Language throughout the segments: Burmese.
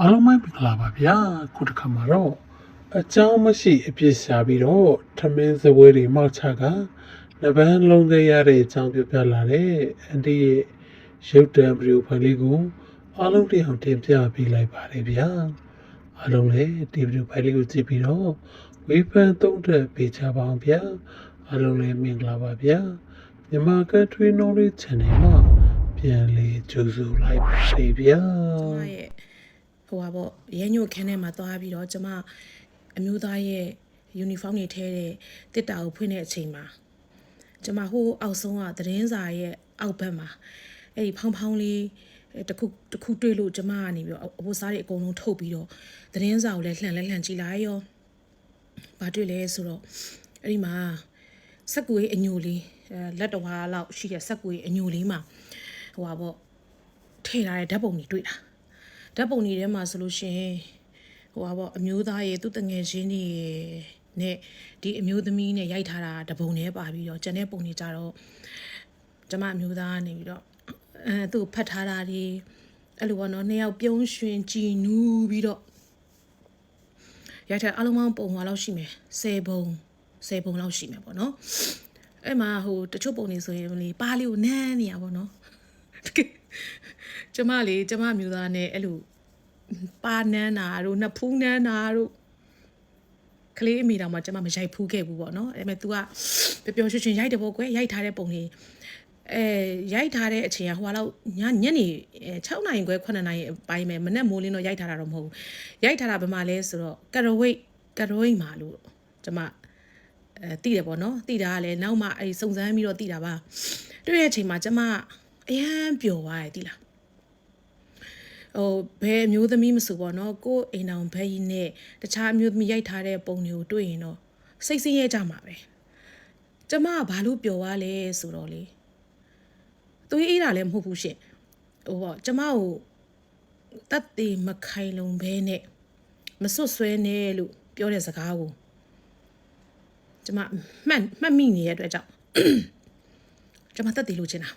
အားလုံးပဲမင်္ဂလာပါဗျာခုတစ်ခါမှာတော့အချောင်းမရှိအပြစ်ရှာပြီးတော့ထမင်းစပွဲတွေမောက်ချကနဗန်းလုံးခဲ့ရတဲ့အချောင်းပြပြလာတဲ့အန်တီရဲ့ရုပ်တံဗီဒီယိုဖိုင်လေးကိုအားလုံးတင်အောင်တင်ပြပေးလိုက်ပါတယ်ဗျာအားလုံးလည်းဒီဗီဒီယိုဖိုင်လေးကိုကြည့်ပြီးတော့ဝေဖန်သုံးသပ်ပေးကြပါအောင်ဗျာအားလုံးလည်းမင်္ဂလာပါဗျာမြန်မာကထွေးနှောလေး channel မှာပြန်လေးကြိုဆိုလိုက်ပါစေဗျာ ဟိုပါပေါ့ရဲညို့ခန်းထဲမှာသွားပြီးတော့ကျမအမျိုးသားရဲ့ယူနီဖောင်းတွေထဲတဲ့တစ်တာကိုဖွင့်တဲ့အချိန်မှာကျမဟိုးအောက်ဆုံးကသတင်းစာရဲ့အောက်ဘက်မှာအဲ့ဒီဖောင်းဖောင်းလေးအဲ့တစ်ခုတစ်ခုတွေ့လို့ကျမကနေပြီးတော့အဘိုးစားတွေအကုန်လုံးထုတ်ပြီးတော့သတင်းစာကိုလည်းလှန်လဲလှန်ကြည့်လိုက်ရောဘာတွေ့လဲဆိုတော့အဲ့ဒီမှာစက်ကူရဲ့အညိုလေးအဲလက်တော်ဟာလောက်ရှိတဲ့စက်ကူရဲ့အညိုလေးမှာဟိုပါပေါ့ထည့်ထားတဲ့ဓာတ်ပုံတွေတွေ့တာ ဓာတ်ပုံတွေထဲမှာဆိုလို့ရှိရင်ဟိုပါပေါ့အမျိုးသားရဲ့သူ့တငယ်ချင်းတွေနဲ့ဒီအမျိုးသမီးနဲ့ရိုက်ထားတာတပုံနဲ့ပါပြီးတော့ကျန်တဲ့ပုံတွေကြတော့ကျမအမျိုးသားကနေပြီးတော့အဲသူ့ကိုဖတ်ထားတာတွေအဲ့လိုပေါ့နော်နှစ်ယောက်ပြုံးရွှင်ကြည်နူးပြီးတော့ရိုက်ထားအလုံးပေါင်းပုံဟွာလောက်ရှိမယ်10ပုံ10ပုံလောက်ရှိမယ်ပေါ့နော်အဲ့မှာဟိုတချို့ပုံတွေဆိုရင်လေပါးလေးကိုနမ်းနေရပါတော့တ ကယ်ကျမလေကျမမျိုးသားနဲ့အဲ့လိုပါနန်းတာတို့နှစ်ဖူးနန်းတာတို့ကလေးအမိတော်မှာကျမမရိုက်ဖူးခဲ့ဘူးပေါ့နော်အဲ့မဲ့ तू ကပျော်ပျော်ရွှင်ရွှင်ရိုက်တယ်ပေါ့ကွယ်ရိုက်ထားတဲ့ပုံတွေအဲရိုက်ထားတဲ့အချိန်ကဟိုလောက်ညညနေ6နိုင်ခွဲ9နိုင်အပိုင်းပဲမနေ့မိုးလင်းတော့ရိုက်ထားတာတော့မဟုတ်ဘူးရိုက်ထားတာဘယ်မှာလဲဆိုတော့ကရဝိတ်ကရဝိတ်မှာလို့ကျမအဲတည်တယ်ပေါ့နော်တည်တာကလည်းနောက်မှအဲစုံစမ်းပြီးတော့တည်တာပါတွေ့တဲ့အချိန်မှာကျမ အရန်ပျော်သွားတယ်တည်လားဟိုဘယ်အမျိုးသမီးမဆိုပေါ့နော်ကိုယ်အိမ်အောင်ဘဲကြီးနဲ့တခြားအမျိုးသမီးရိုက်ထားတဲ့ပုံတွေကိုတွေ့ရင်တော့စိတ်ဆင်းရဲကြမှာပဲကျမကဘာလို့ပျော်သွားလဲဆိုတော့လေသူအေးတာလည်းမဟုတ်ဘူးရှင့်ဟိုပေါ့ကျမကိုတတ်သေးမခိုင်လုံဘဲနဲ့မစွတ်ဆွဲနဲ့လို့ပြောတဲ့စကားကိုကျမမှတ်မှတ်မိနေတဲ့အတွက်ကြောင့်ကျမတတ်သေးလို့ချင်တာ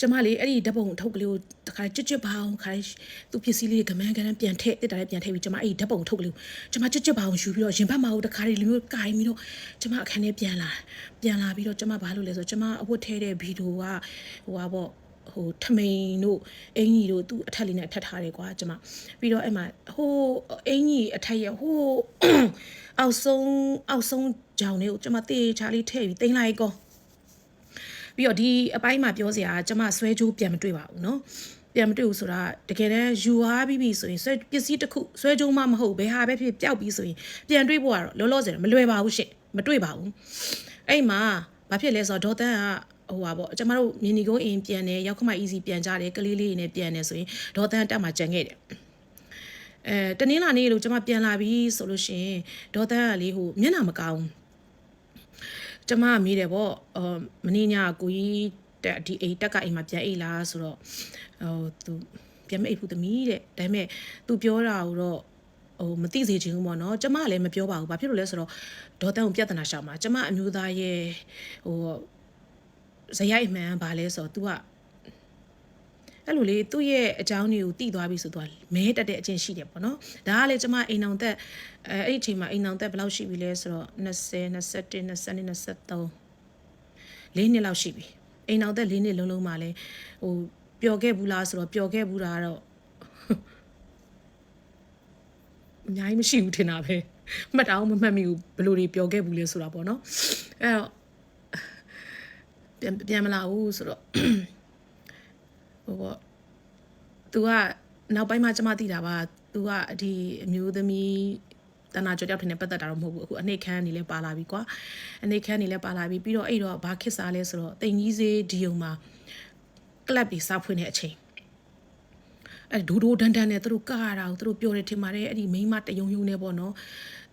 ကျမလေးအဲ့ဒီဓာတ်ပုံထုတ်ကလေးကိုတခါကြွကြွပါအောင်ခါသူပစ္စည်းလေးကမန်းကန်းပြန်ထည့်တစ်တာလေးပြန်ထည့်ပြီးကျမအဲ့ဒီဓာတ်ပုံထုတ်ကလေးကိုကျမကြွကြွပါအောင်ယူပြီးတော့ရင်ဘတ်မအောင်တခါလေးလိုမျိုးကိုင်ပြီးတော့ကျမအခန်းထဲပြန်လာပြန်လာပြီးတော့ကျမဘာလုပ်လဲဆိုတော့ကျမအဝတ်ထဲတဲ့ဗီဒီယိုကဟိုပါပေါ့ဟိုထမိန်တို့အင်ကြီးတို့သူ့အထက်လေးနဲ့အထက်ထားတယ်ကွာကျမပြီးတော့အဲ့မှာဟိုအင်ကြီးအထက်ရဲ့ဟိုအောက်ဆုံးအောက်ဆုံးကြောင်လေးကိုကျမတေချာလေးထည့်ပြီးတင်လိုက်ကော ပြီးတော့ဒီအပိုင်းမှာပြောစရာကကျမဆွဲကြိုးပြန်မတွေ့ပါဘူးเนาะပြန်မတွေ့ဘူးဆိုတာတကယ်တမ်းယူအားပြီးပြီဆိုရင်ဆွဲပစ္စည်းတစ်ခုဆွဲကြိုးမှမဟုတ်ဘယ်ဟာပဲဖြစ်ပျောက်ပြီးဆိုရင်ပြန်တွေ့ဖို့ကတော့လောလောဆယ်မလွယ်ပါဘူးရှင့်မတွေ့ပါဘူးအဲ့မှာဘာဖြစ်လဲဆိုတော့ဒေါ်တန်းကဟိုပါပေါ့ကျမတို့မြင်းနီကုန်းအိမ်ပြန်တယ်ရောက်ခမ easy ပြန်ကြတယ်ကလေးလေးနဲ့ပြန်တယ်ဆိုရင်ဒေါ်တန်းတက်မှာကြံခဲ့တယ်အဲတနင်္လာနေ့လို့ကျမပြန်လာပြီဆိုလို့ရှိရင်ဒေါ်တန်းကလေဟိုမျက်နှာမကောင်းဘူး ကျမကမေးတယ်ပေါ့အော်မင်းညကိုကြီးတက်ဒီအိမ်တက်ကအိမ်မှာပြန်အိတ်လားဆိုတော့ဟိုသူပြန်မအိတ်ဘူးသမီးတဲ့ဒါပေမဲ့ तू ပြောတာကိုတော့ဟိုမသိစေချင်ဘူးပေါ့နော်ကျမကလည်းမပြောပါဘူးဘာဖြစ်လို့လဲဆိုတော့ဒေါ်တန်းကိုပြဿနာရှောင်မှာကျမအမျိုးသားရဲ့ဟိုဇယိုက်မှန်ဘာလဲဆိုတော့ तू က အဲ့လိုလေသူ့ရဲ့အကြောင်းတွေကိုတိသွားပြီဆိုတော့မဲတက်တဲ့အချင်းရှိတယ်ပေါ့နော်ဒါကလေကျမအိမ်အောင်သက်အဲအဲ့ဒီအချိန်မှာအိမ်အောင်သက်ဘယ်လောက်ရှိပြီလဲဆိုတော့20 21 22 23လေးနှစ်လောက်ရှိပြီအိမ်အောင်သက်လေးနှစ်လုံးလုံးမှာလဲဟိုပျော်ခဲ့ဘူးလားဆိုတော့ပျော်ခဲ့ဘူးတာကတော့အများကြီးမရှိဘူးထင်တာပဲမှတ်တောင်မမှတ်မိဘူးဘယ်လိုတွေပျော်ခဲ့ဘူးလဲဆိုတာပေါ့နော်အဲ့တော့ပြန်ပြန်မလာဘူးဆိုတော့ ဟိုပေါ့ तू ကနောက်ပိုင်းမှာကျမသိတာပါ तू ကဒီအမျိုးသမီးတနာကြောက်ကြောက်ထင်နေပတ်သက်တာတော့မဟုတ်ဘူးအခုအနေခန်းနေလဲပါလာပြီကွာအနေခန်းနေလဲပါလာပြီပြီးတော့အဲ့တော့ဘာခစ်စားလဲဆိုတော့တိန်ကြီးစေးဒီယုံမှာကလပ်တွေစားဖွင့်တဲ့အချိန်အဲ့ဒိုဒိုဒန်ဒန်နဲ့သူတို့ကားတာကိုသူတို့ပြောတယ်ထင်ပါတယ်အဲ့ဒီမိန်းမတယုံယုံနဲ့ပေါ့နော်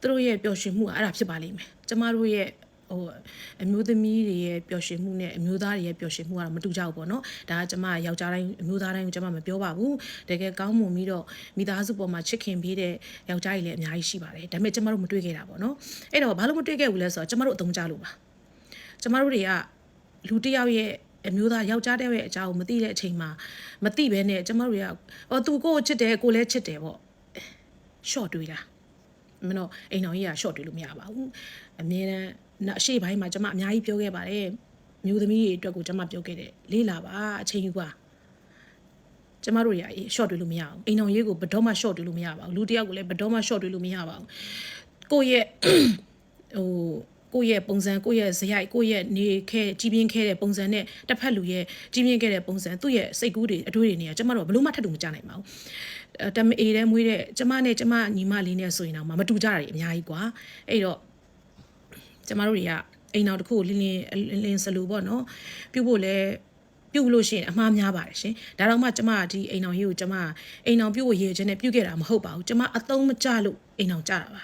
သူတို့ရဲ့ပျော်ရွှင်မှုကအဲ့ဒါဖြစ်ပါလိမ့်မယ်ကျမတို့ရဲ့ ဟိုအမျိုးသမီးတွေရဲ့ပျော်ရွှင်မှုနဲ့အမျိုးသားတွေရဲ့ပျော်ရွှင်မှုကတော့မတူကြဘူးပေါ့နော်ဒါကကျမယောက်ျားတိုင်းအမျိုးသားတိုင်းကိုကျမမပြောပါဘူးတကယ်ကောင်းမွန်ပြီးတော့မိသားစုပေါ်မှာချစ်ခင်ပြီးတဲ့ယောက်ျားတွေလည်းအများကြီးရှိပါတယ်ဒါပေမဲ့ကျမတို့မတွေ့ခဲ့တာပေါ့နော်အဲ့တော့ဘာလို့မတွေ့ခဲ့ဘူးလဲဆိုတော့ကျမတို့အသုံးချလို့ပါကျမတို့တွေကလူတစ်ယောက်ရဲ့အမျိုးသားယောက်ျားတဲ့ရဲ့အကြောင်းကိုမသိတဲ့အချိန်မှာမသိဘဲနဲ့ကျမတို့တွေကအော်သူကိုကိုချစ်တယ်ကိုလည်းချစ်တယ်ပေါ့ short တွေးတာမင်းတို့အိမ်တော်ကြီးက short တွေးလို့မရပါဘူးအမြဲတမ်း နောက်အရှိပိုင်းမှာကျမအများကြီးပြောခဲ့ပါတယ်မျိုးသမီးတွေအတွက်ကိုကျမပြောခဲ့တယ်လေးလာပါအချိန်ယူပါကျမတို့တွေကအေး short တွေးလို့မရအောင်အိမ်တော်ရေးကိုဘယ်တော့မှ short တွေးလို့မရပါဘူးလူတစ်ယောက်ကိုလည်းဘယ်တော့မှ short တွေးလို့မရပါဘူးကိုယ့်ရဲ့ဟိုကိုယ့်ရဲ့ပုံစံကိုယ့်ရဲ့ဇယိုက်ကိုယ့်ရဲ့နေခဲကြီးပြင်းခဲတဲ့ပုံစံနဲ့တစ်ဖက်လူရဲ့ကြီးပြင်းခဲ့တဲ့ပုံစံသူ့ရဲ့စိတ်ကူးတွေအတွေးတွေနေရကျမတို့ဘယ်လို့မှထပ်တူမကြနိုင်ပါဘူးအဲတမအေးတဲ့မွေးတဲ့ကျမနဲ့ကျမညီမလေးနဲ့ဆိုရင်တော့မတူကြတာတွေအများကြီးကွာအဲ့တော့ ကျမတို့တွေကအိမ်တော်တစ်ခုကိုလင်းလင်းလင်းလင်းစလူပေါ့နော်ပြုတ်ဖို့လဲပြုတ်လို့ရှိရင်အမှားများပါတယ်ရှင်ဒါတော့မှကျမဒီအိမ်တော်ကြီးကိုကျမအိမ်တော်ပြုတ်ဖို့ရည်ချင်းနဲ့ပြုတ်ခဲ့တာမဟုတ်ပါဘူးကျမအသုံးမကျလို့အိမ်တော်ကြတာပါ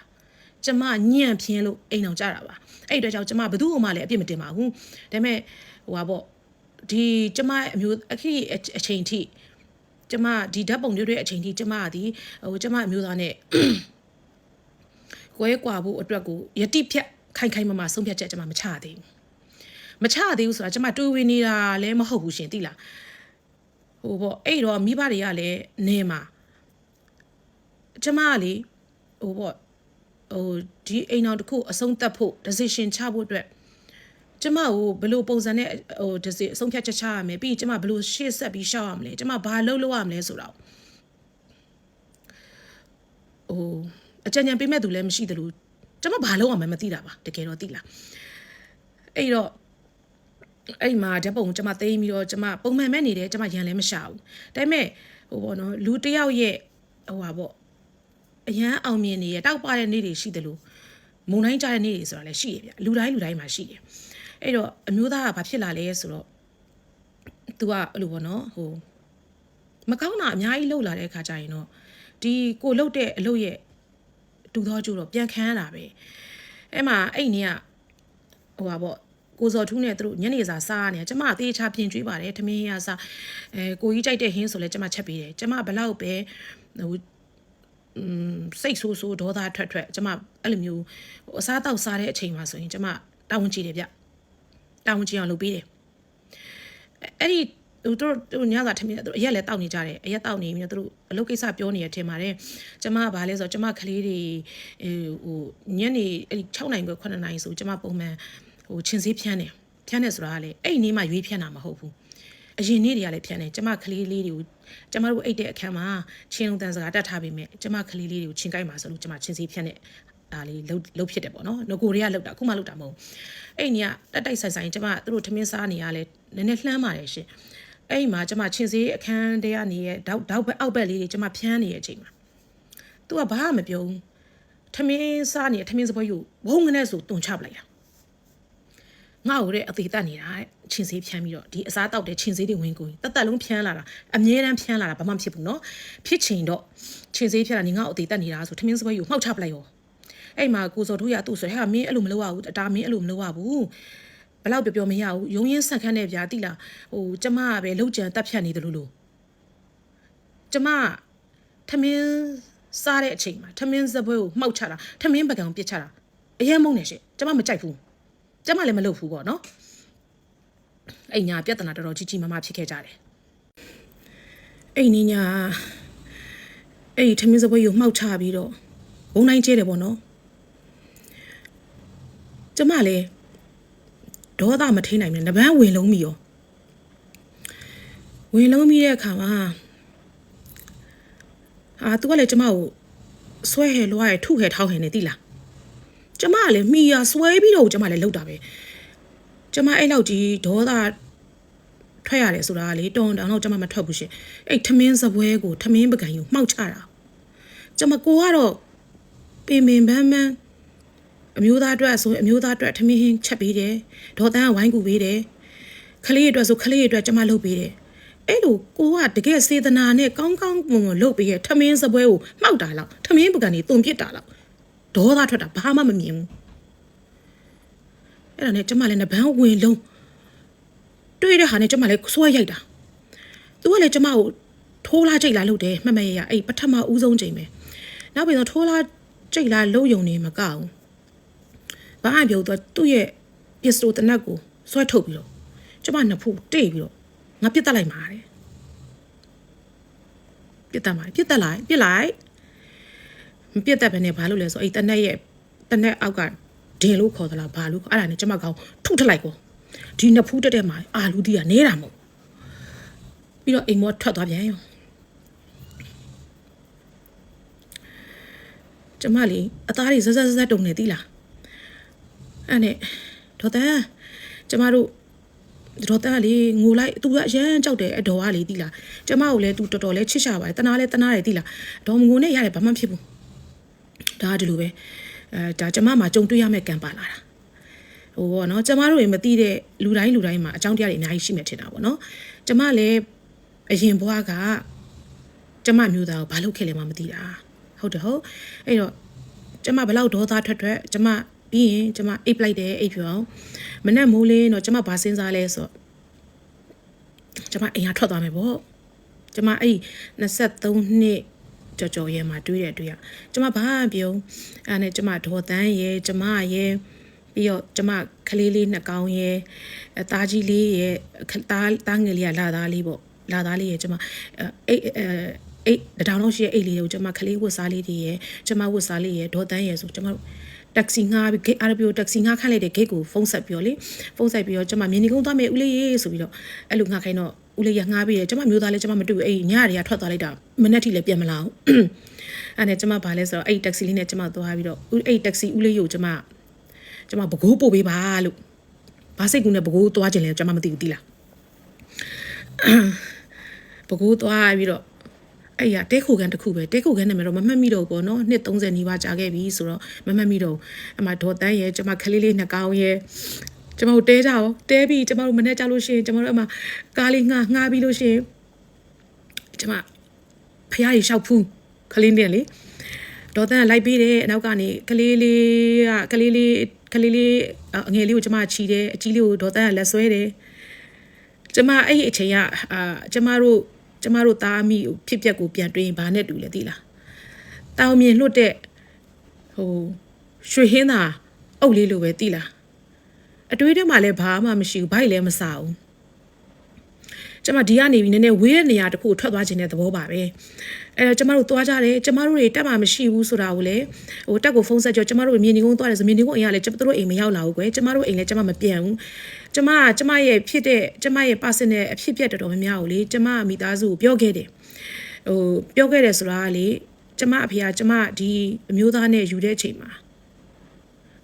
ကျမညံ့ပြင်းလို့အိမ်အောင်ကြတာပါအဲ့ဒီအတွက်ကြောင့်ကျမဘယ်သူ့မှလည်းအပြစ်မတင်ပါဘူးဒါပေမဲ့ဟိုပါပေါ့ဒီကျမအမျိုးအခရီးအချိန်ထိကျမဒီဓာတ်ပုံတွေတွေအချိန်ထိကျမကဒီဟိုကျမအမျိုးသားနဲ့ကွဲကွာဖို့အတွက်ကိုယတိဖြတ် ခိုင်ခိုင်မာမာဆုံးဖြတ်ချက်ကျမမချသေးဘူးမချသေးဘူးဆိုတာကျမတွေးဝေနေတာလည်းမဟုတ်ဘူးရှင်သိလားဟိုပေါ့အဲ့တော့မိဘတွေကလည်းနေမှာကျမကလေဟိုပေါ့ဟိုဒီအိမ်အောင်တစ်ခုအဆုံးသတ်ဖို့ decision ချဖို့အတွက်ကျမကိုဘယ်လိုပုံစံနဲ့ဟို decision အဆုံးဖြတ်ချက်ချရမယ်ပြီးရင်ကျမဘယ်လိုရှေ့ဆက်ပြီးရှောက်ရမလဲကျမဘာလုပ်လို့ရမလဲဆိုတော့ဟိုအကြံဉာဏ်ပေးမဲ့သူလည်းမရှိသလို ကျမဘာလုပ်ရမလဲမသိတာပါတကယ်တော့သိလားအဲ့တော့အဲ့မှာဓာတ်ပုံကျမသိမ်းပြီးတော့ကျမပုံမှန်မဲ့နေတယ်ကျမရန်လည်းမရှာဘူးဒါပေမဲ့ဟိုပေါ့နော်လူတစ်ယောက်ရဲ့ဟိုပါပေါ့အရန်အောင်မြင်နေရတောက်ပတဲ့နေ့တွေရှိတယ်လို့မုံတိုင်းကြတဲ့နေ့တွေဆိုတာလည်းရှိရဗျလူတိုင်းလူတိုင်းမှာရှိတယ်အဲ့တော့အမျိုးသားကဘာဖြစ်လာလဲဆိုတော့ तू ကအဲ့လိုပေါ့နော်ဟိုမကောင်းတာအများကြီးလှုပ်လာတဲ့အခါကျရင်တော့ဒီကိုလှုပ်တဲ့အလုပ်ရဲ့ တူသောကျိုးတော့ပြန်ခံရတာပဲအဲ့မှာအဲ့နေကဟိုပါပေါ့ကိုစော်ထူးနဲ့သူတို့ညနေစာစားနေကျမအသေးချာပြင်ကျွေးပါတယ်ထမင်းရစားအဲကိုကြီးကြိုက်တဲ့ဟင်းဆိုလဲကျမချက်ပေးတယ်ကျမဘလောက်ပဲဟိုอืมစိတ်ဆိုးဆိုးဒေါသထွက်ထွက်ကျမအဲ့လိုမျိုးဟိုအစားတောက်စားတဲ့အချိန်မှာဆိုရင်ကျမတာဝန်ကြည့်တယ်ဗျတာဝန်ကြည့်အောင်လုပ်ပေးတယ်အဲ့ဒီ သူတို့သူညစာထမင်းသူအရက်လည်းတောက်နေကြတယ်အရက်တောက်နေပြီးတော့သူတို့အလုပ်ကိစ္စပြောနေရထင်ပါတယ်ကျမကဘာလဲဆိုတော့ကျမကလေးတွေဟိုညနေအဲ့ဒီ6နိုင်ခွဲ9နိုင်ဆိုကျမပုံမှန်ဟိုချင်းစည်းဖြန်းတယ်ဖြန်းတယ်ဆိုတာကလေအဲ့ဒီနေ့မှရွေးဖြန်းတာမဟုတ်ဘူးအရင်နေ့တွေကလည်းဖြန်းတယ်ကျမကလေးလေးတွေကိုကျမတို့အိတ်တဲ့အခန်းမှာချင်းလုံးတန်စကားတတ်ထားပေမဲ့ကျမကလေးလေးတွေကိုချင်းကိုက်မှာဆိုလို့ကျမချင်းစည်းဖြန်းတဲ့ဒါလေးလှုပ်လှုပ်ဖြစ်တယ်ပေါ့နော်ငကိုတွေကလှုပ်တာအခုမှလှုပ်တာမဟုတ်အဲ့ဒီကတက်တိုက်ဆိုင်ဆိုင်ကျမတို့ထမင်းစားနေရလဲနည်းနည်းလှမ်းပါတယ်ရှင် အဲ့ဒီမှာကျမချင်းစည်းအခန်းထဲကနေရတောက်တောက်ဘက်အောက်ဘက်လေးတွေကျမဖြန်းနေတဲ့အချိန်မှာ तू ကဘာမှမပြောဘူးထမင်းစားနေထမင်းစပွဲယူဘုံငနဲ့ဆိုတုံချပလိုက်တာငါ့ကိုတဲ့အသေးတက်နေတာတဲ့ချင်းစည်းဖြန်းပြီးတော့ဒီအစားတောက်တဲ့ချင်းစည်းတွေဝင်ကိုတက်တက်လုံးဖြန်းလာတာအမြဲတမ်းဖြန်းလာတာဘာမှမဖြစ်ဘူးเนาะဖြစ်ချင်တော့ချင်းစည်းဖြန်းလာနေငါ့ကိုအသေးတက်နေတာဆိုထမင်းစပွဲယူမှောက်ချပလိုက်ရောအဲ့မှာကိုစော်တို့ရသူ့ဆိုဟာမင်းအဲ့လိုမလုပ်ရဘူးဒါမင်းအဲ့လိုမလုပ်ရဘူးဘယ် လောက်ပြောပြောမရဘူးရုံရင်းဆက်ခန်းနဲ့ဗျာတိလားဟိုကျမကပဲလှုပ်ကြံတက်ဖြတ်နေတယ်လို့လို့ကျမထမင်းစားတဲ့အချိန်မှာထမင်းစပွဲကိုမှောက်ချတာထမင်းပကံကိုပြစ်ချတာအရင်မုန်းနေရှင့်ကျမမကြိုက်ဘူးကျမလည်းမလုပ်ဘူးပေါ့နော်အဲ့ညာပြဿနာတော်တော်ကြီးကြီးမားမားဖြစ်ခဲ့ကြတယ်အဲ့ဒီညာအဲ့ဒီထမင်းစပွဲကိုမှောက်ချပြီးတော့ဘုံတိုင်းကျဲတယ်ပေါ့နော်ကျမလည်း ဒေါသမထိန်နိုင်ဘူးနဘန်းဝင်လုံးမိရောဝင်လုံးမိတဲ့အခါမှာဟာသူကလည်းကျမကိုဆွဲဟဲလွားရထုခဲထောင်းဟဲနေတိလားကျမကလည်းမိရဆွဲပြီးတော့ကျမလည်းလှုပ်တာပဲကျမအဲ့လောက်ကြီးဒေါသထွက်ရတယ်ဆိုတာကလေတောင်းတောင်းတော့ကျမမထွက်ဘူးရှင်အဲ့ထမင်းစပွဲကိုထမင်းပကံယူမှောက်ချတာကျမကိုကတော့ပင်ပင်ပန်းပန်း အမျိုးသားအတွက်ဆိုရင်အမျိုးသားအတွက်ထမင်းဟင်းချက်ပေးတယ်ဒေါ်တန်းကဝိုင်းကူပေးတယ်ခလေးအတွက်ဆိုခလေးအတွက်ကျမလုပ်ပေးတယ်အဲ့လိုကိုကတကယ်စေတနာနဲ့ကောင်းကောင်းမွန်မွန်လုပ်ပေးရထမင်းစပွဲကိုမှောက်တာလောက်ထမင်းပကံကြီးတုံပြစ်တာလောက်ဒေါသထွက်တာဘာမှမမြင်ဘူးအဲ့ဒါနဲ့ကျမလည်းနှပန်းဝင်လုံးတွေ့တဲ့ဟာနဲ့ကျမလည်းဆွဲရိုက်တာသူကလည်းကျမကိုထိုးလားကြိတ်လားလုပ်တယ်မှတ်မရရအဲ့ပထမဦးဆုံးချိန်ပဲနောက်ပြီးတော့ထိုးလားကြိတ်လားလုပ်ယုံနေမကအောင် ဘာအပြောသူသူ့ရဲ့ပစ္စတိုတနက်ကိုဆွဲထုတ်ပြီးတော့ကျမနှစ်ဖူးတိတ်ပြီးတော့ငါပြစ်တက်လိုက်မှာတဲ့ပြစ်တက်မှာပြစ်တက်လိုက်ပြစ်လိုက်မပြစ်တက်ဘဲနဲ့ဘာလို့လဲဆိုအဲ့တနက်ရဲ့တနက်အောက်ကဒင်လို့ခေါ်သလားဘာလို့ခေါ်အဲ့ဒါနဲ့ကျမကောင်ထုထလိုက်ကိုဒီနှစ်ဖူးတက်တက်မှာအာလူတီးကနေတာမဟုတ်ပြီးတော့အိမ်မောထွက်သွားပြန်ရောကျမလေးအသားတွေဇက်ဇက်ဇက်တုံနေသီးလား အဲ့နဲ့ဒေါ်တန်းကျမတို့ဒေါ်တန်းကလေငိုလိုက်သူကအရန်ကြောက်တယ်အတော်ကလေသီးလားကျမကိုလည်းသူတော်တော်လေးချစ်ရှာပါတယ်တနာလဲတနာတယ်သီးလားဒေါ်မငိုနဲ့ရတယ်ဘာမှမဖြစ်ဘူးဒါကဒီလိုပဲအဲဒါကျမမှာကြုံတွေ့ရမယ့်ကံပါလာတာဟိုပေါ့နော်ကျမတို့ရေမသိတဲ့လူတိုင်းလူတိုင်းမှာအကြောင်းတရားတွေအများကြီးရှိမှထင်တာပေါ့နော်ကျမလည်းအရင်ဘွားကကျမမျိုးသားကိုဘာလုပ်ခဲ့လဲမှမသိတာဟုတ်တယ်ဟုတ်အဲ့တော့ကျမဘလောက်ဒေါသထွက်ထွက်ကျမ ပြီးရင်ကျမအိပ်လိုက်တယ်အိပ်ပြောင်းမနဲ့မိုးလေးတော့ကျမဘာစဉ်းစားလဲဆိုတော့ကျမအိမ်ကထွက်သွားမယ်ပေါ့ကျမအဲ့23နှစ်ကြော်ကြော်ရဲမှာတွေးတယ်တွေးရကျမဘာမှပြုံးအဲ့နဲ့ကျမဒေါ်တန်းရဲကျမရဲပြီးတော့ကျမကလေးလေးနှစ်ကောင်းရဲအသားကြီးလေးရဲသားသားငယ်လေးကလာသားလေးပေါ့လာသားလေးရဲကျမအိတ်အဲအိတ်တထောင်လုံးရှိရဲ့အိတ်လေးကိုကျမကလေးဝတ်စားလေးတွေရဲကျမဝတ်စားလေးရဲဒေါ်တန်းရဲဆိုကျမတို့ တက်ဆီငှားပြီးဂိတ်အာရဘီယိုတက်ဆီငှားခန့်လိုက်တဲ့ဂိတ်ကိုဖုန်းဆက်ပြီးတော့လေဖုန်းဆက်ပြီးတော့ကျမမြင်းဒီကုန်းသွားမယ်ဦးလေးရေဆိုပြီးတော့အဲ့လိုငှားခိုင်းတော့ဦးလေးရငှားပြီးတယ်ကျမမျိုးသားလေးကျမမတွေ့ဘူးအဲ့ညတွေကထွက်သွားလိုက်တာမနေ့ထိလည်းပြန်မလာဘူးအဲ့နဲ့ကျမဘာလဲဆိုတော့အဲ့တက်ဆီလေးနဲ့ကျမသွားပြီးတော့အဲ့တက်ဆီဦးလေးကိုကျမကျမဘကိုးပို့ပေးပါလို့ဘာစိတ်ကူးနဲ့ဘကိုးသွားခြင်းလဲကျမမသိဘူးတိလားဘကိုးသွားပြီးတော့ အဲ့ရတဲခိုကန်တစ်ခုပဲတဲခိုကန်နာမည်တော့မမှတ်မိတော့ဘူးပေါ့နော်နှစ်30နီးပါးကြာခဲ့ပြီဆိုတော့မမှတ်မိတော့ဘူးအမဒေါ်တန်းရဲ့ကျမခလေးလေးနှစ်ကောင်းရဲ့ကျမတို့တဲကြရောတဲပြီးကျမတို့မနေ့ကြလို့ရှိရင်ကျမတို့အမကားလေးငှားငှားပြီးလို့ရှိရင်ကျမဖះရီလျှောက်ဖူးခလေးနဲ့လေဒေါ်တန်းကလိုက်ပြီးတယ်အနောက်ကနေကလေးလေးကကလေးလေးကလေးလေးအငယ်လေးကိုကျမချီတယ်အကြီးလေးကိုဒေါ်တန်းကလက်ဆွဲတယ်ကျမအဲ့ဒီအချိန်ကအာကျမတို့ ကျမတို့သားမိဖြစ်ပျက်ကိုပြန်တွေးရင်ဘာနဲ့တူလဲသိလားတောင်မြင်လွတ်တဲ့ဟိုရွှေဟင်းသာအုပ်လေးလိုပဲသိလားအတွေးထဲမှာလည်းဘာမှမရှိဘူးဘိုက်လည်းမစားဘူး ကျမဒီကနေပြီးနည်းနည်းဝေးတဲ့နေရာတစ်ခုထွက်သွားခြင်းတဲ့သဘောပါပဲအဲတော့ကျမတို့သွားကြတယ်ကျမတို့တွေတက်မှာမရှိဘူးဆိုတာကိုလည်းဟိုတက်ကိုဖုန်းဆက်ကြောကျမတို့မြေနေကုန်းသွားတယ်ဆိုမြေနေကုန်းအိမ်ကလည်းကျမတို့အိမ်မရောက်လာဘူးကွယ်ကျမတို့အိမ်လည်းကျမမပြန်ဘူးကျမကျမရဲ့ဖြစ်တဲ့ကျမရဲ့ personal အဖြစ်အပျက်တော်တော်များများကိုလေကျမမိသားစုကိုပြောခဲ့တယ်ဟိုပြောခဲ့တယ်ဆိုတာကလေကျမအဖေကကျမဒီအမျိုးသားနဲ့ယူတဲ့အချိန်မှာ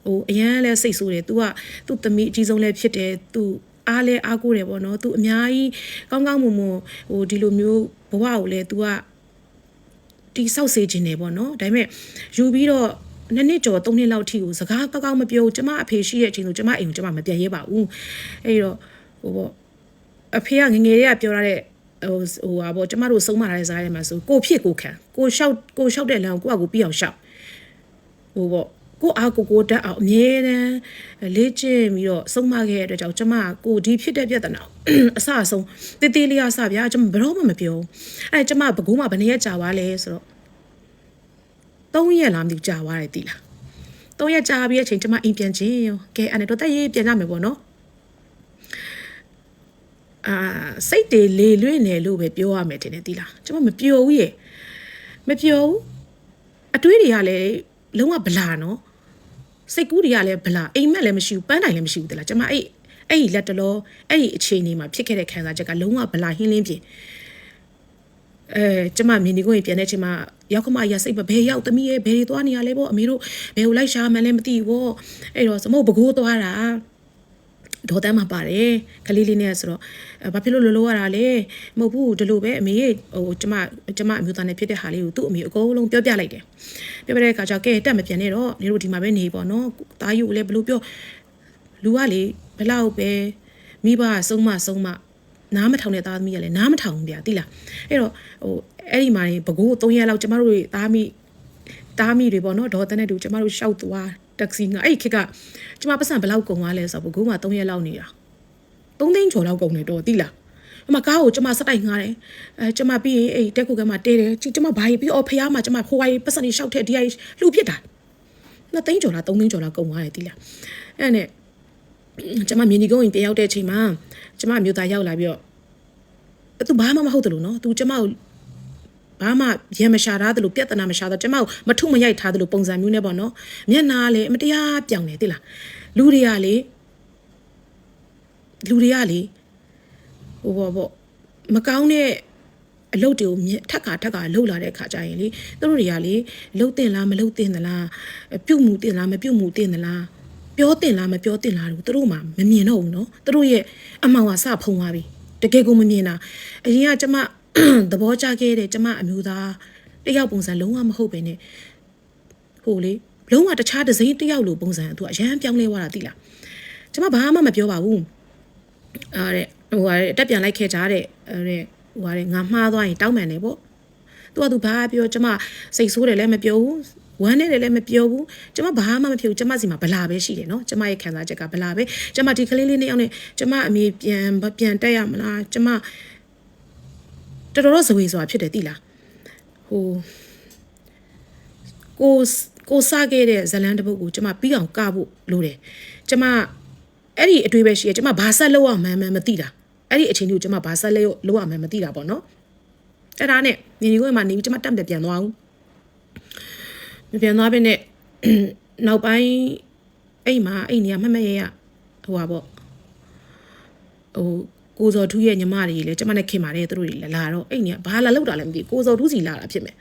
ဟိုအရန်လဲစိတ်ဆိုးတယ် तू ကသူ့သမီးအကြီးဆုံးလဲဖြစ်တယ် तू အားလဲအားကိုးတယ်ပေါ့နော် तू အများကြီးကောင်းကောင်းမွန်မွန်ဟိုဒီလိုမျိုးဘဝကိုလဲ तू ကတိဆောက်စေခြင်းတယ်ပေါ့နော်ဒါပေမဲ့ယူပြီးတော့နှစ်နှစ်ကျော်သုံးနှစ်လောက်ထိကိုစကားကောက်ကောက်မပြောဘူးကျမအဖေရှိတဲ့အချိန်ဆိုကျမအိမ်ကိုကျမမပြန်ရဲပါဘူးအဲ့တော့ဟိုပေါ့အဖေကငငယ်လေးကပြောရတဲ့ဟိုဟိုဟာပေါ့ကျမတို့ဆုံးမလာတဲ့ဇာတ်ထဲမှာဆိုကိုဖြစ်ကိုခံကိုလျှောက်ကိုလျှောက်တဲ့လမ်းကိုကိုကကိုပြီးအောင်လျှောက်ဟိုပေါ့ ကိုအားကိုကိုတက်အောင်အမြဲတမ်းလေ့ကျင့်ပြီးတော့ဆုံးမခဲ့တဲ့အတွက်ကြောင့်ကျမကိုဒီဖြစ်တဲ့ပြဿနာအဆအဆုံးတေးသေးလေးအဆဗျာကျမဘယ်တော့မှမပြောအဲကျမဘကူးမှာဘယ်နှစ်ရက်ကြာသွားလဲဆိုတော့3ရက်လားမသိကြာသွားတယ်တိလား3ရက်ကြာပြီးအချိန်ကျမအိမ်ပြန်ချင်းရောကဲအဲ့တော့တက်ရေးပြန်ကြမယ်ပေါ့နော်အာစိတ်တွေလေလွင့်နေလို့ပဲပြောရမယ်တင်တယ်တိလားကျမမပျော်ဘူးရဲ့မပျော်ဘူးအတွေးတွေကလည်းလုံးဝဗလာနော် စိတ်ကူးတွေကလည်းဗလာအိမ်မက်လည်းမရှိဘူးပန်းတိုင်လည်းမရှိဘူးတလားကျမအဲ့အဲ့ဒီလက်တလောအဲ့ဒီအခြေအနေမှာဖြစ်ခဲ့တဲ့ခံစားချက်ကလုံးဝဗလာဟင်းလင်းပြင်အဲကျမမြင်ဒီကိုပြန်တဲ့အချိန်မှာရောက်ခမရစိတ်ပဲဘယ်ရောက်သမီးရဲ့ဘယ်တွေသွားနေရလဲပေါ့အမေတို့ဘယ်ကိုလိုက်ရှာမှန်းလည်းမသိဘူးပေါ့အဲ့တော့စမုတ်ဘကိုးသွားတာ ဒေါ်တန်းမှာပါတယ်ကလေးလေးနဲ့ဆိုတော့ဘာဖြစ်လို့လောလောရတာလဲမဟုတ်ဘူးဒီလိုပဲအမေဟိုကျမကျမအမျိုးသားနဲ့ဖြစ်တဲ့ဟာလေးကိုသူ့အမေအကုန်လုံးပြောပြလိုက်တယ်ပြောပြတဲ့အခါကျကဲတက်မပြန်နဲ့တော့နေတို့ဒီမှာပဲနေပေါ့နော်တားယူလည်းဘလို့ပြောလူကလေဘလောက်ပဲမိဘဆုံးမဆုံးမနားမထောင်တဲ့သားသမီးကလည်းနားမထောင်ဘူးဗျာတိလားအဲ့တော့ဟိုအဲ့ဒီမှာဘကိုး3ရက်လောက်ကျမတို့တွေသားမိသားမိတွေပေါ့နော်ဒေါ်တန်းနဲ့တူကျမတို့ရှောက်သွား တက္ကစီငါအဲ့ဒီခေတ်ကကျမပတ်စံဘယ်လောက်ကုန်သွားလဲဆိုတော့ဘကိုးမှာ3ရက်လောက်နေတာ3သိန်းကျော်လောက်ကုန်နေတော့တိလားအမကားကိုကျမစတိုက်ငားတယ်အဲကျမပြီးရင်အဲ့တက်ကူကမှတဲတယ်ကျမဘာကြီးပြီးအော်ဖះမှာကျမဖိုးဝိုင်းပတ်စံကြီးရှောက်တဲ့ဒီအိုင်လှူဖြစ်တာနှစ်သိန်းကျော်လားသုံးသိန်းကျော်လားကုန်သွားတယ်တိလားအဲ့နဲ့ကျမမြင်းဒီကုန်းရင်ပြန်ရောက်တဲ့အချိန်မှာကျမအမျိုးသားရောက်လာပြီးတော့သူဘာမှမဟုတ်တယ်လို့နော်သူကျမကို ဘာမှရံမရှာထားတယ်လို့ပြဿနာမရှာတော့ကျမကိုမထုမရိုက်ထားတယ်လို့ပုံစံမျိုးနဲ့ပေါ့နော်မျက်နာကလည်းအမတရားပြောင်နေတိလားလူတွေကလေလူတွေကလေဟိုဘောပေါ့မကောင်းတဲ့အလုပ်တွေကိုမြက်ထက်ကထက်ကလှုပ်လာတဲ့အခါကျရင်လေသူတို့တွေကလေလှုပ်တင်လားမလှုပ်တင်သလားပြုတ်မှုတင်လားမပြုတ်မှုတင်သလားပြောတင်လားမပြောတင်လားလို့သူတို့မှမမြင်တော့ဘူးနော်သူတို့ရဲ့အမှောင်ကစဖုံသွားပြီတကယ်ကိုမမြင်တာအရင်ကကျမ သဘောကျခဲ့တဲ့ကျမအမျိုးသားတယောက်ပုံစံလုံးဝမဟုတ်ပဲနဲ့ဟိုလေလုံးဝတခြားတစ်စိမ့်တယောက်လိုပုံစံသူကအရန်ပြောင်းလဲသွားတာသိလားကျမဘာမှမပြောပါဘူးအားတဲ့ဟိုဟာတဲ့တက်ပြန်လိုက်ခဲ့ကြတဲ့အဲ့တဲ့ဟိုဟာတဲ့ငါမှားသွားရင်တောင်းပန်နေပေါ့သူကသူဘာပြောကျမစိတ်ဆိုးတယ်လည်းမပြောဘူးဝမ်းနေတယ်လည်းမပြောဘူးကျမဘာမှမဖြစ်ဘူးကျမစီမှာဗလာပဲရှိတယ်နော်ကျမရဲ့ခံစားချက်ကဗလာပဲကျမဒီကလေးလေးနှစ်ယောက်နဲ့ကျမအမေပြန်ပြန်တက်ရမလားကျမ တော်တော်ဇဝေဆိုတာဖြစ်တယ်တိလားဟိုကိုကိုစားခဲ့တဲ့ဇလန်တစ်ပုတ်ကိုကျမပြီးအောင်ကဖို့လိုတယ်ကျမအဲ့ဒီအတွေ့ပဲရှိရကျမဘာဆက်လောက်အောင်မှန်းမှန်းမသိတာအဲ့ဒီအချိန်လေးကိုကျမဘာဆက်လောက်လောက်အောင်မှန်းမသိတာပေါ့နော်အဲ့ဒါနဲ့ညီညီကိုမှနေပြီးကျမတက်တက်ပြန်သွားအောင်မပြန်သွားဘဲနဲ့နောက်ပိုင်းအဲ့မှာအဲ့နေရာမမရရဟိုပါပေါ့ဟို ကိုဇော်ထူးရဲ့ညီမတွေလည်းကျမနဲ့ခင်ပါတယ်သူတို့တွေလည်းလာတော့အဲ့နေရာဘာလာလောက်တာလဲမသိဘူးကိုဇော်ထူးစီလာတာဖြစ်မယ်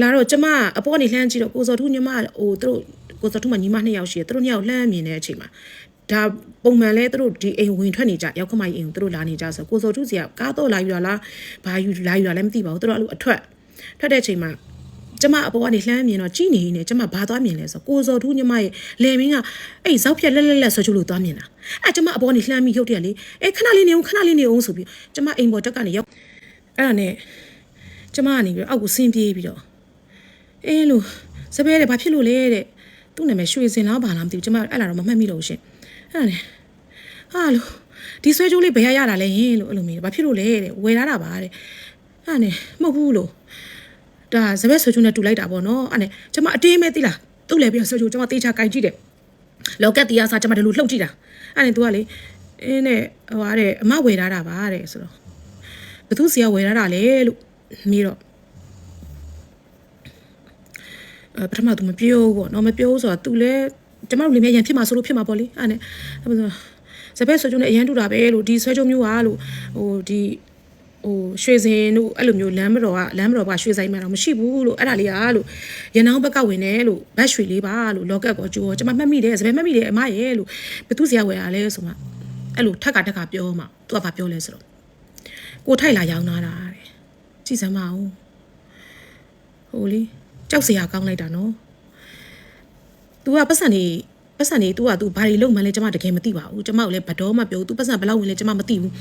လာတော့ကျမအပေါ်နေလှမ်းကြည့်တော့ကိုဇော်ထူးညီမဟိုသူတို့ကိုဇော်ထူးမညီမနှစ်ယောက်ရှိတယ်သူတို့နှစ်ယောက်လှမ်းမြင်တဲ့အချိန်မှာဒါပုံမှန်လဲသူတို့ဒီအိမ်ဝင်ထွက်နေကြရောက်ခမကြီးအိမ်ကိုသူတို့လာနေကြဆိုကိုဇော်ထူးစီကကားတော့လာယူရလားဘာယူလာယူရလဲမသိပါဘူးသူတို့အဲ့လိုအထွက်ထွက်တဲ့အချိန်မှာ ကျမအပေါ်ကနေလှမ်းမြင်တော့ကြည်နေနေကျမဘာသွားမြင်လဲဆိုကိုဇော်ထူးညီမရဲ့လေမင်းကအဲ့ဇောက်ဖြက်လက်လက်လက်ဆွဲချိုးလို့သွားမြင်တာအဲ့ကျမအပေါ်ကနေလှမ်းပြီးရုပ်တရက်လေအဲ့ခဏလေးနေအောင်ခဏလေးနေအောင်ဆိုပြီးကျမအိမ်ပေါ်တက်ကနေရောက်အဲ့ဒါနဲ့ကျမကနေပြီးအောက်ကိုဆင်းပြေးပြီးတော့အင်းလို့စပယ်တဲ့ဘာဖြစ်လို့လဲတဲ့သူ့နာမည်ရွှေစင်လားဘာလားမသိဘူးကျမအဲ့လာတော့မမှတ်မိတော့ဘူးရှင်အဲ့ဒါနဲ့ဟာလို့ဒီဆွဲကြိုးလေးဘယ်ရရတာလဲဟင်းလို့အဲ့လိုမျိုးဘာဖြစ်လို့လဲတဲ့ဝယ်ထားတာပါတဲ့အဲ့ဒါနဲ့မဟုတ်ဘူးလို့ ဒါစပက်ဆိုချိုးနဲ့တူလိုက်တာပေါ့နော်အဲ့နဲ့ကျမအတင်းမဲသိလားသူ့လဲပြီးဆိုချိုးကျမတေချာကင်ကြည့်တယ်လောကက်တီးရစားကျမဒီလိုလှုပ်ကြည့်တာအဲ့နဲ့ तू ကလေအင်းနဲ့ဟိုအားတဲ့အမဝယ်ထားတာပါတဲ့ဆိုတော့ဘသူစီကဝယ်ထားတာလဲလို့မေးတော့ပထမသူမပြောဘူးပေါ့နော်မပြောဘူးဆိုတော့ तू လဲကျမတို့လေမြရန်ဖြစ်မှာဆိုလို့ဖြစ်မှာပေါ့လေအဲ့နဲ့အဲ့ဆိုစပက်ဆိုချိုးနဲ့အရန်တူတာပဲလို့ဒီဆွဲချိုးမျိုးကလို့ဟိုဒီ ဟိုရွှေစင်တို့အဲ့လိုမျိုးလမ်းမတော်ကလမ်းမတော်ကရွှေဆိုင်မှတော့မရှိဘူးလို့အဲ့ဒါလေးကလို့ရနောင်းဘက်ကဝင်နေလို့ဘတ်ရွှေလေးပါလို့လောကက်ကောကျိုးကျွန်မမှတ်မိတယ်စပယ်မှတ်မိတယ်အမရဲ့လို့ဘသူစရာဝယ်ရလဲဆိုမှအဲ့လိုထက်ကထက်ကပြောမှသူကဘာပြောလဲဆိုတော့ကိုထိုက်လာရောင်းလာတာတဲ့ကြည်စမ်းမအောင်ဟိုလေကြောက်စရာကောင်းလိုက်တာနော် तू ကပတ်စံနေ ပတ်စံနေသူကသူဘာတွေလုပ်မှန်းလဲကျမတကယ်မသိပါဘူးကျမကလည်းဘတော်မှပြောသူပတ်စံဘလောက်ဝင်လဲကျမမသိဘူး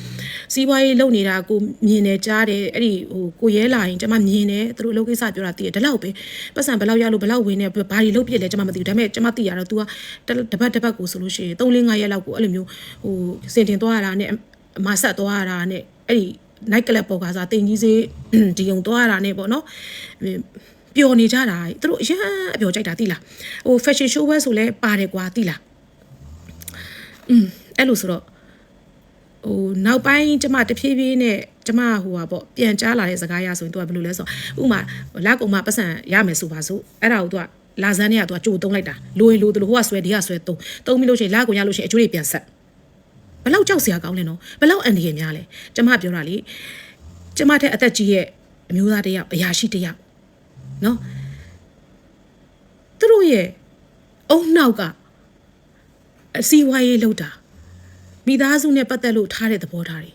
စီးပွားရေးလုပ်နေတာကိုမြင်နေကြားတယ်အဲ့ဒီဟိုကိုရဲလာရင်ကျမမြင်တယ်သူတို့အလုပ်ကိစ္စပြောတာသိတယ်ဒါလောက်ပဲပတ်စံဘလောက်ရလို့ဘလောက်ဝင်နေဘာတွေလုပ်ပြစ်လဲကျမမသိဘူးဒါပေမဲ့ကျမသိရတော့သူကတပတ်တပတ်ကိုဆိုလို့ရှိရင်3 5ရက်လောက်ကိုအဲ့လိုမျိုးဟိုစင်တင်သွားရတာနဲ့မဆက်သွားရတာနဲ့အဲ့ဒီ night club ပေါ်ကစားတင်ကြီးစေးဒီုံသွားရတာနဲ့ပေါ့နော် ပျော်နေကြတာသူတို့အရင်အပျော်ကြိုက်တာသိလားဟို fashion show ပဲဆိုလဲပါတယ်ကွာသိလားอืมအဲ့လိုဆိုတော့ဟိုနောက်ပိုင်းကျမတဖြည်းဖြည်းနဲ့ကျမဟိုပါပေါ့ပြန်ကြားလာတဲ့စကားရဆိုရင်သူကဘယ်လိုလဲဆိုတော့ဥမာလက်ကုံမှာပတ်စံရမယ်ဆိုပါစို့အဲ့ဒါကိုသူကလာဇန်းနဲ့ကသူကကြိုတုံးလိုက်တာလိုရင်လိုတယ်လို့ဟိုကဆွဲဒီကဆွဲတုံးတုံးပြီးလို့ရှိရင်လက်ကုံရလို့ရှိရင်အကျွေးတွေပြန်ဆက်ဘယ်လောက်ကြောက်စရာကောင်းလဲနော်ဘယ်လောက်အန်ဒီရများလဲကျမပြောတာလေကျမတဲ့အသက်ကြီးရဲ့အမျိုးသားတစ်ယောက်အရာရှိတစ်ယောက် နော်သူတို့ရဲ့အုံနောက်ကအစီဝါရေးလောက်တာမိသားစုနဲ့ပတ်သက်လို့ထားတဲ့သဘောထားတွေ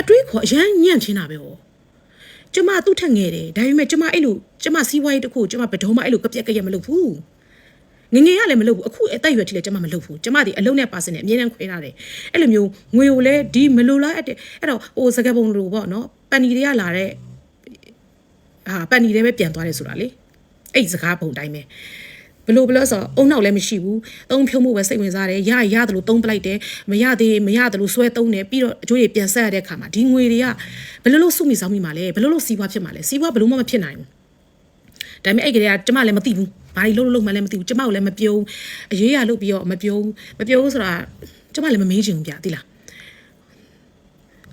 အတွေးခေါ်အရန်ညံ့ချင်းတာပဲဟောကျမသူ့ထက်ငယ်တယ်ဒါပေမဲ့ကျမအဲ့လိုကျမစီးပွားရေးတစ်ခုကျမဘယ်တော့မှအဲ့လိုကပြက်ကရက်မလုပ်ဘူးငငယ်ရလည်းမလုပ်ဘူးအခုအသက်အရွယ်ထိလည်းကျမမလုပ်ဘူးကျမဒီအလုံးနဲ့ပါစင်နဲ့အမြဲတမ်းခွဲထားတယ်အဲ့လိုမျိုးငွေကိုလည်းဒီမလိုလားအဲ့တဲ့အဲ့တော့ဟိုစကားပုံလိုပေါ့နော်ပန်နီတွေကလာတဲ့ ဟာပန်နီတွေပဲပြန်သွားတယ်ဆိုတာလေအဲ့ဒီစကားပုံတိုင်းပဲဘလို့ဘလို့ဆိုတော့အုံနောက်လည်းမရှိဘူးသုံးဖြုံးမှုပဲစိတ်ဝင်စားတယ်ရရရတယ်လို့သုံးပလိုက်တယ်မရသေးမရတယ်လို့ဆွဲသုံးတယ်ပြီးတော့အကျိုးတွေပြန်ဆက်ရတဲ့အခါမှာဒီငွေတွေကဘယ်လိုလို့စုမိဆောင်မိမှာလဲဘယ်လိုလို့စီးပွားဖြစ်မှာလဲစီးပွားဘယ်လိုမှမဖြစ်နိုင်ဘူးဒါပေမဲ့အဲ့ကလေးကကျမလည်းမသိဘူးဘာလို့လို့လို့မှလည်းမသိဘူးကျမကိုလည်းမပြောဘူးအရေးရလို့ပြီးတော့မပြောဘူးမပြောဘူးဆိုတာကျမလည်းမမေးချင်ဘူးဗျသိလား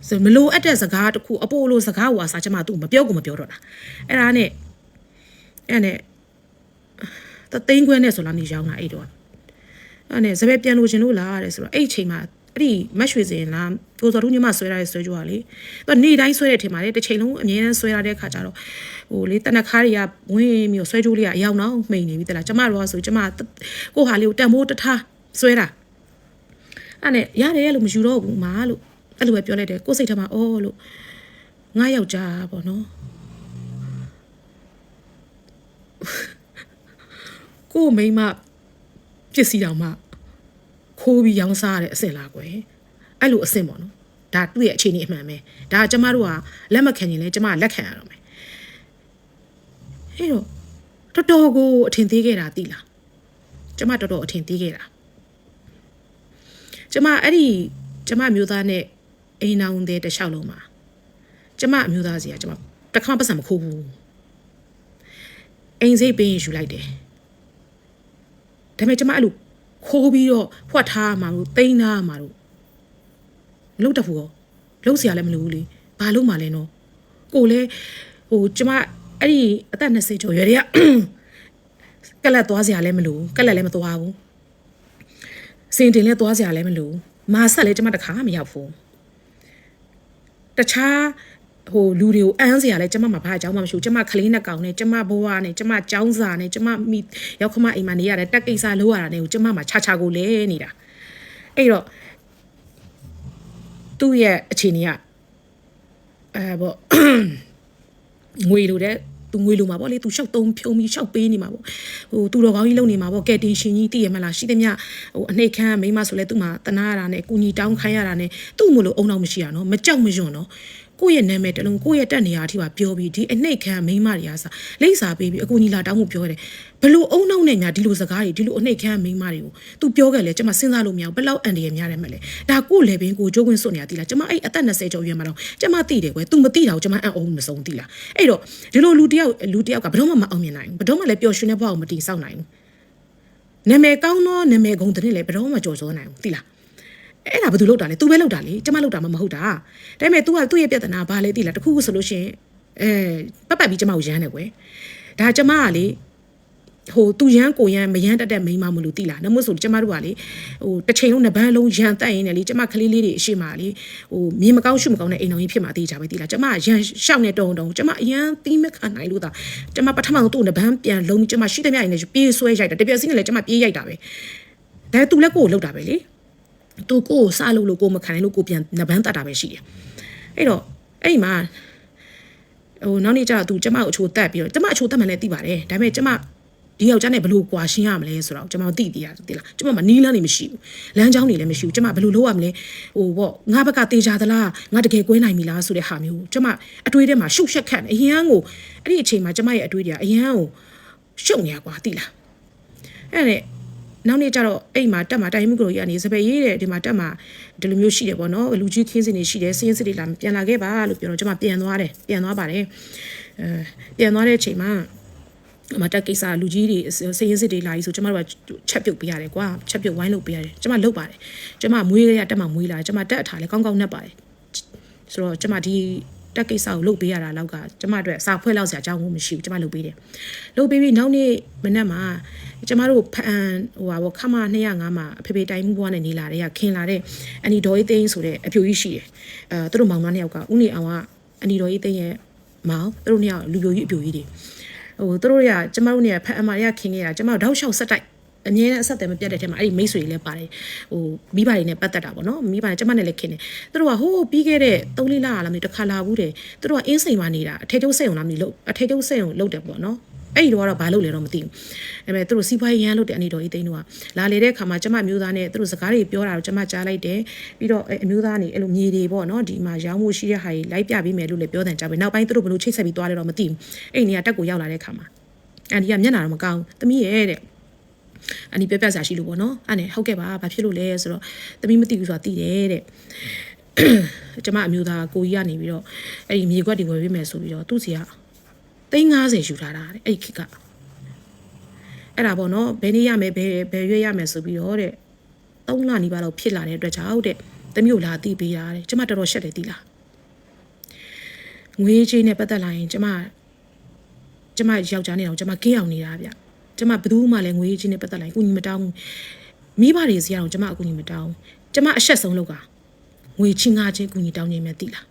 ဆိုမလို့အပ်တဲ့စကားတစ်ခုအပိုလိုစကားဟိုအစားကျမသူ့မပြောကိုမပြောတော့တာအဲ့ဒါနဲ့အဲ့နဲ့တသိန်းခွဲနဲ့ဆိုလာနေရောင်းတာအဲ့တော့အဲ့နဲ့စပယ်ပြန်လို့ရှင်လို့လားတဲ့ဆိုတော့အဲ့အချိန်မှာအဲ့ဒီမတ်ရွှေစင်လားကိုစော်တို့ညမဆွဲရတဲ့ဆွဲကြွားလေသူကနေတိုင်းဆွဲတဲ့ထင်ပါလေတစ်ချိန်လုံးအမြဲတမ်းဆွဲရတဲ့ခါကျတော့ဟိုလေတနခါးတွေကဝင်းမျိုးဆွဲကြိုးလေးကအရောက်တော့မှိန်နေပြီတလားကျမတို့ကဆိုကျမကိုဟာလေးကိုတန်ဖိုးတထားဆွဲတာအဲ့နဲ့ရတယ်လို့မယူတော့ဘူးမာလို့ အဲ့လိုပဲပြောလိုက်တယ်ကိုယ်စိတ်ထဲမှာအော်လို့ငါယောက်ျားပေါ့နော်ကို့မိန်းမပစ္စည်းတောင်မှခိုးပြီးရောင်းစားရတဲ့အဆင့်လားကွယ်အဲ့လိုအဆင့်ပေါ့နော်ဒါသူ့ရဲ့အခြေအနေအမှန်ပဲဒါကျမတို့ကလက်မခံရင်လည်းကျမကလက်ခံရတော့မယ်ဟဲ့တော့တော်တော်ကိုအထင်သေးခဲ့တာသိလားကျမတော်တော်အထင်သေးခဲ့တာကျမအဲ့ဒီကျမမျိုးသားနဲ့ အိမ်အောင်တဲ့တစ်လျှောက်လုံးမှာကျမအမျိုးသားစီကကျမတစ်ခါမှပတ်စံမခိုးဘူးအိမ်စိတ်ပင်းယူလိုက်တယ်ဒါပေမဲ့ကျမအဲ့လိုခိုးပြီးတော့ဖွက်ထားမှာလို့တိန်းထားမှာလို့မလုပ်တတ်ဘူးရောလုပ်เสียလည်းမလုပ်ဘူးလေဘာလို့မှလဲနော်ကိုလည်းဟိုကျမအဲ့ဒီအသက်20ကျော်ရွယ်တွေက ကက်လက်သွားเสียလည်းမလို့ကက်လက်လည်းမသွားဘူးစင်တင်လည်းသွားเสียလည်းမလို့မာဆက်လည်းကျမတခါမှမရောက်ဘူး တခြားဟိုလူတွေကိုအန်းစရာလဲကျမမှာဘာအကြောင်းမှမရှိဘူးကျမကလေးနဲ့ကောင်နဲ့ကျမဘဝနဲ့ကျမចောင်းစာနဲ့ကျမမိရောက်ခမအိမ်မှာနေရတဲ့တက်ကိစ္စလိုရတာနဲ့ကိုကျမမှာခြားခြားကိုလဲနေတာအဲ့တော့သူ့ရဲ့အခြေအနေကအဲပေါ့ငွေလိုတဲ့ သူငွေလိုမှာပေါ့လေသူရှောက်သုံးဖြုံပြီးရှောက်ပေးနေမှာပေါ့ဟိုသူတော်ကောင်းကြီးလုံနေမှာပေါ့ကဲတင်ရှင်ကြီးတည်ရမလားရှိသမျှဟိုအနှိတ်ခမ်းမိမဆိုလဲသူ့မှာတနာရတာနဲ့ကုညီတောင်းခိုင်းရတာနဲ့သူ့မလို့အုံနောက်မရှိရနော်မကြောက်မရွံ့နော် ကိုယ့်ရဲ့နာမည်တလုံးကိုယ့်ရဲ့တက်နေရာအထိပါပြောပြီးဒီအနှိတ်ခမ်းမိမတွေအားစားလိမ့်စာပေးပြီးအကူညီလာတောင်းမှုပြောရတယ်ဘလို့အုံနောက်နဲ့များဒီလိုစကားတွေဒီလိုအနှိတ်ခမ်းမိမတွေကို तू ပြောခဲ့လေကျမစဉ်းစားလို့မရဘူးဘလောက်အန်တရများတယ်မလဲဒါကိုလေပင်ကိုကြိုးကွင်းစွတ်နေရသီလားကျမအဲ့အသက်20ကျော်ရွယ်မှာတော့ကျမသိတယ်ကွယ် तू မသိတာကိုကျမအံ့ဩမဆုံးသီလားအဲ့တော့ဒီလိုလူတယောက်လူတယောက်ကဘယ်တော့မှမအောင်မြင်နိုင်ဘူးဘယ်တော့မှလည်းပျော်ရွှင်တဲ့ဘဝကိုမတည်ဆောက်နိုင်ဘူးနာမည်ကောင်းသောနာမည်ဂုဏ်တဲ့လည်းဘယ်တော့မှကြော်စောနိုင်ဘူးသီလား အဲ့ဒါဘာလို့လောက်တာလဲ तू ပဲလောက်တာလေကျမလောက်တာမှမဟုတ်တာဒါပေမဲ့ तू ကသူ့ရဲ့ပြဿနာဘာလဲသိလားတခုခုဆိုလို့ရှိရင်အဲပတ်ပတ်ပြီးကျမကိုရမ်းတယ်ကွယ်ဒါကျမကလေဟိုသူရမ်းကိုရမ်းမရမ်းတက်တဲ့မိန်းမမလို့တိလားနမို့ဆိုကျမတို့ကလေဟိုတစ်ချိန်လုံးနှစ်ပန်းလုံးရမ်းတက်ရင်းနဲ့လေကျမကလေးလေးတွေအရှိမလေဟိုမြင်မကောင်းရှုမကောင်းတဲ့အိမ်တော်ကြီးဖြစ်မှာတေးကြပဲတိလားကျမရမ်းရှောက်နေတုံတုံကျမအရန်တီးမခံနိုင်လို့သာကျမပထမဆုံးသူ့နှစ်ပန်းပြန်လုံးကျမရှိတဲ့မြအိမ်နဲ့ပြေးဆွဲရိုက်တာတပြက်စီးနဲ့လည်းကျမပြေးရိုက်တာပဲဒါသူလည်းကိုကိုလောက်တာပဲလေ သူကိုကိုစားလို့လို့ကိုမခံနိုင်လို့ကိုပြန်နှစ်ပန်းတတ်တာပဲရှိတယ်အဲ့တော့အဲ့ဒီမှာဟိုနောက်နေ့ကျတော့သူကျမကိုအချိုးတက်ပြီးတော့ကျမအချိုးတက်မှလည်းသိပါတယ်ဒါပေမဲ့ကျမဒီယောက်ျားနဲ့ဘယ်လိုကွာရှင်းရမလဲဆိုတော့ကျွန်တော်သိသေးရတယ်သိလားကျွန်မမနီးလန်းနေမရှိဘူးလမ်းကြောင်းတွေလည်းမရှိဘူးကျွန်မဘယ်လိုလုပ်ရမလဲဟိုပေါ့ငါဘက်ကတေချာသလားငါတကယ်ကွဲနိုင်ပြီလားဆိုတဲ့ဟာမျိုးကျွန်မအတွေးထဲမှာရှုပ်ရှက်ခတ်နေအရန်ကိုအဲ့ဒီအချိန်မှာကျွန်မရဲ့အတွေးတွေကအရန်ကိုရှုပ်နေရကွာသိလားအဲ့ဒါနော က်နေ့ကျတော့အဲ့မှာတက်မှာတိုင်မှုကလေးကနေစပယ်ရေးတဲ့ဒီမှာတက်မှာဒီလိုမျိုးရှိတယ်ပေါ့နော်လူကြီးခင်းစင်နေရှိတယ်စင်းစစ်တွေလာပြန်လာခဲ့ပါလို့ပြောတော့ကျွန်မပြန်သွားတယ်ပြန်သွားပါတယ်အဲပြန်သွားတဲ့အချိန်မှာမတက်ကိစ္စလူကြီးတွေစည်ရင်စစ်တွေလာကြီးဆိုကျမတို့ကချက်ပြုတ်ပေးရတယ်ကွာချက်ပြုတ်ဝိုင်းလုပ်ပေးရတယ်ကျမလုပ်ပါတယ်ကျမမွေးရတက်မှမွေးလာကျမတက်အထားလဲကောင်းကောင်းနှက်ပါတယ်ဆိုတော့ကျမဒီ တက်ကိစ္စကိုလုပ်ပေးရတာလောက်ကကျမတို့စာဖွဲ့လောက်စရာအကြောင်းမရှိဘူးကျမလုပ်ပေးတယ်လုပ်ပေးပြီးနောက်နေ့မနက်မှာကျမတို့ဖန်ဟိုဟာဘောခမ205မှာအဖေဖေတိုင်းမှုဘွားနဲ့နေလာတဲ့ကခင်လာတဲ့အန်ဒီဒေါ်အေးသိန်းဆိုတဲ့အပြိုကြီးရှိတယ်အဲသူတို့မောင်မနှစ်ယောက်ကဦးနေအောင်ကအန်ဒီဒေါ်အေးသိန်းရဲ့မောင်သူတို့နှစ်ယောက်လူပြိုကြီးအပြိုကြီးတွေဟိုသူတို့ရကျမတို့နေဖန်အမရခင်ခဲ့တာကျမတို့တောက်လျှောက်ဆက်တိုက် အငြင်းနဲ့အဆက်အသွယ်မပြတ်တဲ့ထဲမှာအဲ့ဒီမိတ်ဆွေတွေလည်းပါတယ်ဟိုမိဘတွေနဲ့ပတ်သက်တာပေါ့နော်မိဘတွေကျမနဲ့လည်းခင်တယ်သူတို့ကဟိုးပြီးခဲ့တဲ့3လလာလားမသိတစ်ခါလာဘူးတယ်သူတို့ကအင်းစိန်မှာနေတာအထေကျုပ်စိတ်ုံလားမသိလို့အထေကျုပ်စိတ်ုံလုပ်တယ်ပေါ့နော်အဲ့ဒီတော့ကတော့ဘာလုပ်လဲတော့မသိဘူးဒါပေမဲ့သူတို့စီးပွားရေးရန်လုပ်တဲ့အနေတော်ကြီးသိန်းတို့ကလာလေတဲ့ခါမှာကျမမျိုးသားနဲ့သူတို့စကားတွေပြောတာတော့ကျမကြားလိုက်တယ်ပြီးတော့အမျိုးသားနေအဲ့လိုမြေတွေပေါ့နော်ဒီမှာရောင်းမှုရှိတဲ့ဟာကြီးလိုက်ပြပေးမယ်လို့လည်းပြောတယ်ကြားပဲနောက်ပိုင်းသူတို့ဘယ်လိုချိတ်ဆက်ပြီးသွားလဲတော့မသိဘူးအဲ့ဒီနေရာတက်ကိုရောက်လာတဲ့ခါမှာအန်ဒီကမျက်နှာတော့မကောင်းသမီးရဲ့တဲ့ အန်ဒီပြပြစားရှိလို့ပေါ့နော်အဲ့နဲ့ဟုတ်ကဲ့ပါဘာဖြစ်လို့လဲဆိုတော့သမီးမသိဘူးဆိုတာသိတယ်တဲ့ကျမအမျိုးသားကိုကြီးကနေပြီးတော့အဲ့ဒီမြေခွက်တွေဝယ်ပေးမယ်ဆိုပြီးတော့သူ့စီက350ယူထားတာတဲ့အဲ့ဒီခေတ်ကအဲ့ဒါပေါ့နော်ဘယ်နေ့ရမယ်ဘယ်ဘယ်ရွေးရမယ်ဆိုပြီးတော့တဲ့3လနီးပါးလောက်ဖြစ်လာတဲ့အတွက်ကြောင့်တဲ့တမျိုးလာတိပေးတာတဲ့ကျမတော်တော်ရှက်တယ်တိလားငွေချင်းနဲ့ပတ်သက်လာရင်ကျမကျမယောက်ျားနဲ့တော့ကျမကင်းအောင်နေတာဗျ ကျမဘယ်သူမှလည်းငွေချင်းနဲ့ပတ်သက်လာရင်ကုညီမတောင်းဘူးမိဘတွေစီကတော့ကျမအကူညီမတောင်းဘူးကျမအဆက်ဆုံးလောက်ကငွေချင်းငါချင်းကုညီတောင်းနေမှတိလား